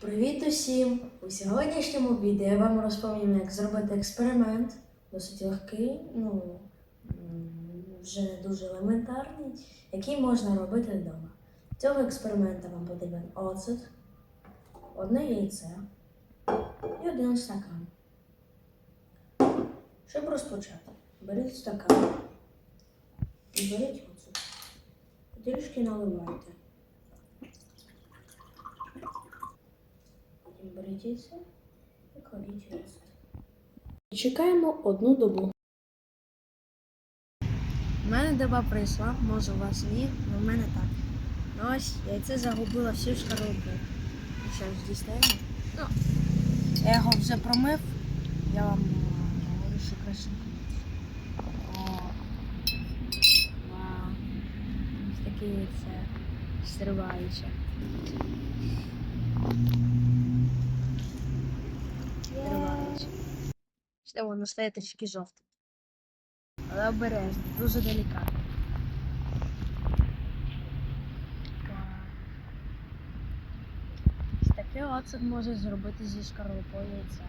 Привіт усім! У сьогоднішньому відео я вам розповім, як зробити експеримент. Досить легкий, ну вже не дуже елементарний, який можна робити вдома. Цього експерименту вам потрібен оцет, одне яйце і один стакан. Щоб розпочати, беріть стакан і беріть оцет. Трішки наливайте. Потім і кладіть оцет. Чекаємо одну добу. У мене доба прийшла, може у вас ні, але в мене так. Ну ось яйце загубило всю шкарлупу. Ну що ж, дістаємо? Ну, я його вже промив, я вам говорю, що краще. Ось таке яйце стриваюче. Ще воно стає трішки жовтим. Але обережно, дуже делікатно. Ось Таке оцет може зробити зі шкарлупою яйця.